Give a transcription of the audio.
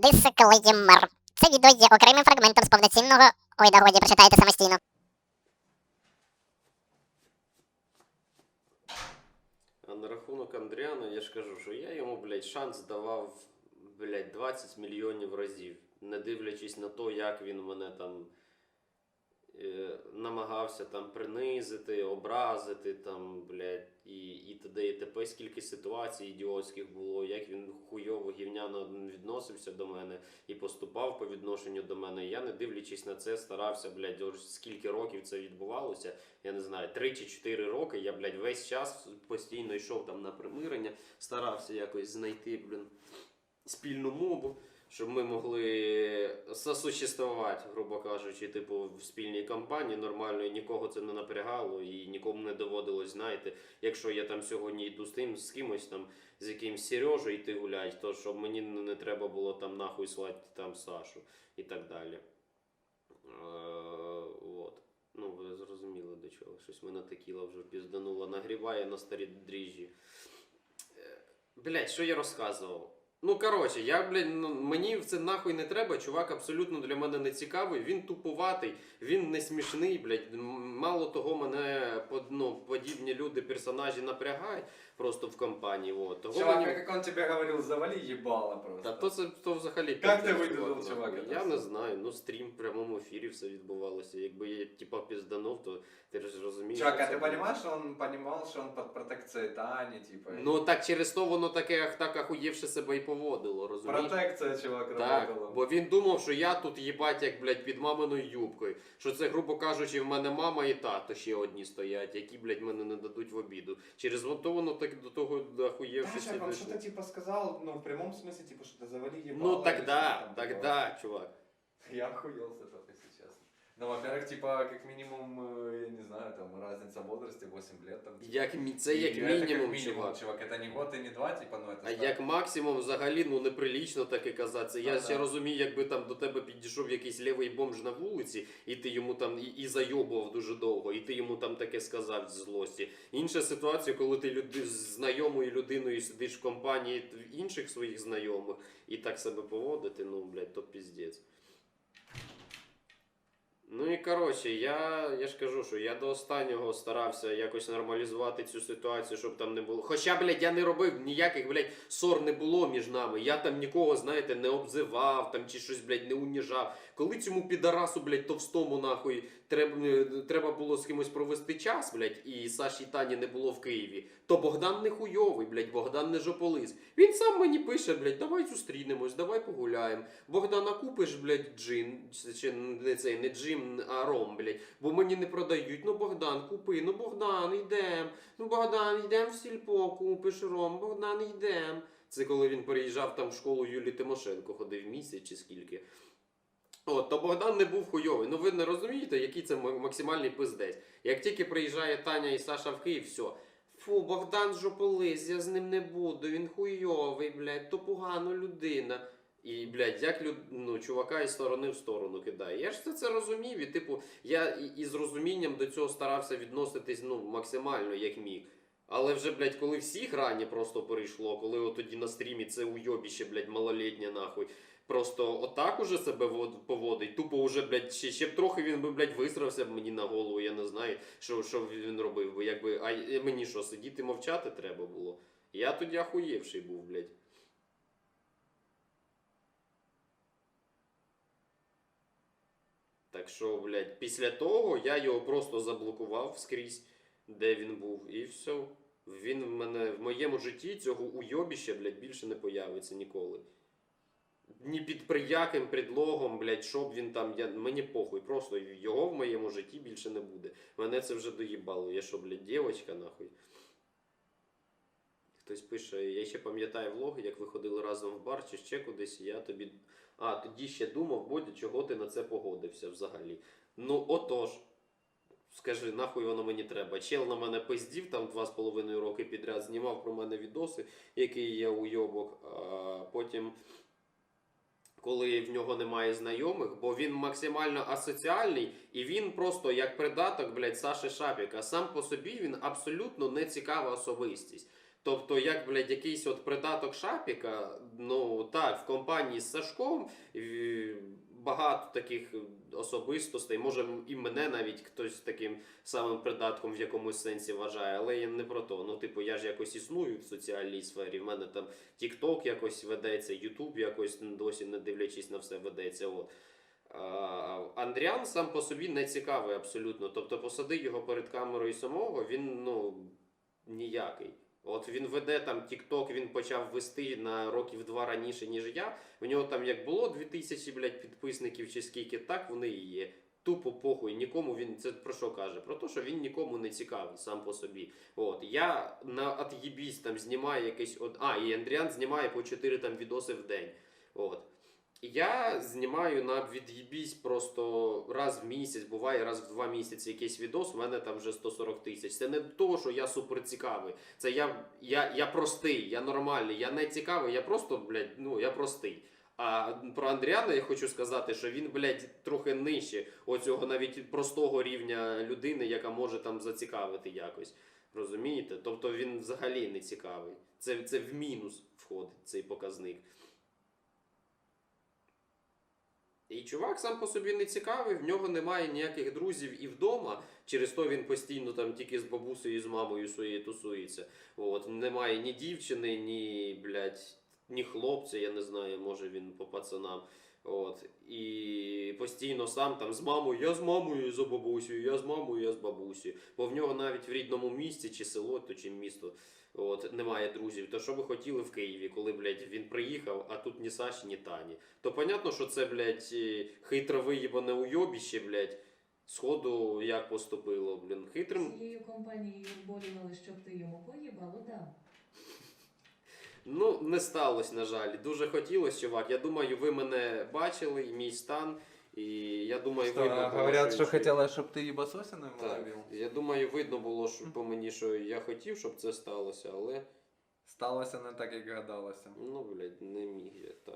Дисклеймер. Це відео є окремим фрагментом з повноцінного. Ой, да годі, прочитайте самостійно. А на рахунок Андріана, я ж кажу, що я йому, блядь, шанс давав, блядь, 20 мільйонів разів. Не дивлячись на те, як він мене там намагався там принизити, образити, там, блядь, і, і т.д. і т.п. Скільки ситуацій ідіотських було, як він хуйово гівняно відносився до мене і поступав по відношенню до мене. Я, не дивлячись на це, старався, блядь, ось скільки років це відбувалося. Я не знаю, 3 чи 4 роки. Я, блядь, весь час постійно йшов там на примирення, старався якось знайти, блін, спільну мову, щоб ми могли сосуществувати, грубо кажучи, типу, в спільній компанії нормально, і нікого це не напрягало, і нікому не доводилось, знаєте, якщо я там сьогодні йду з тим, з кимось там, з якимсь Сережею йти гулять, то щоб мені не не треба було там нахуй слати там Сашу і так далі. Е, от. Ну, ви зрозуміли до чого. Щось мене текіла вже пізданула, нагріває на старі дріжджі. Е, Блять, що я розказував? Ну, коротше, я, блядь, ну, мені це нахуй не треба. Чувак абсолютно для мене не цікавий. Він туповатий, він не смішний, блядь. Мало того, мене под- ну, подібні люди, персонажі напрягають просто в компанії. От. Того Чувак, мені... как он тебе говорил, завали ебало просто. Та то це то взагалі. Как ти пиздець, чувак, чувака. Я не знаю. Ну стрім в прямому ефірі все відбувалося. Якби я типа пізданув, то ти ж розумієш. Чувак, що а це ты було. понимаешь, что он понимал, что он под протекцией Тани, типа? Ну так через то воно таке ах- так ахуєвше себе і поводило, розумієш? Протекция, чувак, Так, работала. бо він думав, що я тут їбать, як, блядь, під маминою юбкою. Що це, грубо кажучи, в мене мама і тато ще одні стоять, які, блядь, мене не дадуть в обіду. Через то воно так до того ахуєвше Да, чувак, он дійшло. что-то типа сказал, ну, в прямом смысле, типа, что-то завали ебало. Ну или тогда, что-то там тогда, чувак. такое. Я охуел с этого, если честно. Ну, во-первых, типа, как минимум, э, я не знаю, там, разница в возрасте, 8 лет, там. типа. Як, мі- це И як это мінімум, чувак. чувак. Это не год и не два, типа, ну, это А ста- як максимум взагалі ну неприлічно таке казати. Я Ну, ще да. розумію, якби там до тебе підійшов якийсь лівий бомж на вулиці, і ти йому там і, і зайобував дуже довго, і ти йому там таке сказав з злості. Інша ситуація, коли ти люди, з знайомою людиною сидиш в компанії т- інших своїх знайомих і так себе поводити, ну блядь, то піздець. Ну і коротше, я, я ж кажу, що я до останнього старався якось нормалізувати цю ситуацію, щоб там не було. Хоча, блядь, я не робив ніяких, блядь, ссор не було між нами. Я там нікого, знаєте, не обзивав там чи щось, блядь, не уніжав. Коли цьому підарасу, блядь, товстому нахуй треба, е, треба було з кимось провести час, блядь, і Саші Тані не було в Києві, то Богдан не хуйовий, блядь, Богдан не жополис. Він сам мені пише, блядь, давай зустрінемось, давай погуляємо. Богдана купиш, блядь, джин, чи- не цей, не джим, а ром, блядь, бо мені не продають. Ну Богдан, купи, ну Богдан, йдем. Ну Богдан, йдем в сільпо, купиш ром, Богдан, йдем. Це коли він переїжджав там в школу Юлії Тимошенко, ходив місяць чи скільки. От, то Богдан не був хуйовий. Ну ви не розумієте, який це максимальний пиздець. Як тільки приїжджає Таня і Саша в Київ, все. Фу, Богдан жополис, я з ним не буду, він хуйовий, блядь, то погана людина. І, блядь, як люд... ну, чувака із сторони в сторону кидає. Я ж це, це розумів, і типу, я і, і з розумінням до цього старався відноситись ну, максимально, як міг. Але вже, блядь, коли всі грані просто перейшло, коли от тоді на стрімі це уйобіще, блядь, малолітнє нахуй. Просто отак уже себе поводить. Тупо уже, блядь, ще, ще б трохи він би, блядь, висрався б мені на голову, я не знаю, що, що він робив. Бо якби, а мені що, сидіти мовчати треба було. Я тоді ахуєвший був, блядь. Що, блядь, після того я його просто заблокував скрізь, де він був, і все. Він в мене в моєму житті цього уйобіща, блядь, більше не появиться ніколи. Ні під прияким предлогом, блядь, щоб він там. Я, мені похуй, просто його в моєму житті більше не буде. Мене це вже доїбало. Я що, блядь, дівочка, нахуй. Хтось пише, я ще пам'ятаю влоги, як ви ходили разом в бар чи ще кудись, я тобі. А, тоді ще думав, Бодя, чого ти на це погодився взагалі. Ну, отож. Скажи, нахуй воно мені треба. Чел на мене пиздів там два з половиною роки підряд, знімав про мене відоси, який я уйобок. А потім, коли в нього немає знайомих, бо він максимально асоціальний, і він просто як придаток, блядь, Саші Шапіка. Сам по собі він абсолютно не цікава особистість. Тобто, як, блядь, якийсь от придаток Шапіка, ну так, в компанії з Сашком багато таких особистостей, може і мене навіть хтось таким самим придатком в якомусь сенсі вважає, але я не про то. Ну, типу, я ж якось існую в соціальній сфері. В мене там TikTok якось ведеться, YouTube якось досі не дивлячись на все ведеться. От. Андріан сам по собі не цікавий абсолютно. Тобто посади його перед камерою самого, він ну ніякий. От він веде там TikTok, він почав вести на років два раніше, ніж я. В нього там як було 2000 блядь, підписників чи скільки, так вони і є. Тупо похуй, нікому він це про що каже? Про те, що він нікому не цікавий сам по собі. От я на от'єбісь там знімаю якийсь от. А, і Андріан знімає по 4 там відоси в день. От. Я знімаю на від'їбісь просто раз в місяць, буває раз в два місяці якийсь відос, у мене там вже 140 тисяч. Це не то, що я супер цікавий. Це я, я, я простий, я нормальний, я не цікавий, я просто, блядь, ну я простий. А про Андріана я хочу сказати, що він, блядь, трохи нижче оцього навіть простого рівня людини, яка може там зацікавити якось. Розумієте? Тобто він взагалі не цікавий. Це, це в мінус входить цей показник. І чувак сам по собі не цікавий, в нього немає ніяких друзів і вдома. Через то він постійно там тільки з бабусею і з мамою своєю тусується. От, немає ні дівчини, ні, блядь, ні хлопця, я не знаю, може він по пацанам. От. І постійно сам там з мамою, я з мамою і з бабусею, я з мамою, я з бабусею. Бо в нього навіть в рідному місті, чи село, то чи місто, от, немає друзів. То що ви хотіли в Києві, коли, блядь, він приїхав, а тут ні Саші, ні Тані. То понятно, що це, блядь, е, хитро виїбане уйобіще, блядь, сходу як поступило, блін. Хитрим. Цією компанією борювали, щоб ти йому поїбало дав. Ну, не сталося, на жаль. Дуже хотілося, чувак. Я думаю, ви мене бачили, і мій стан. І я думаю, Что, видно було, говорят, що- хотела, щоб ти ебасосину ему Так, набил? я думаю, видно було що по мені, що я хотів, щоб це сталося, але Сталося не так, як гадалося. ну, блядь, не міг я так.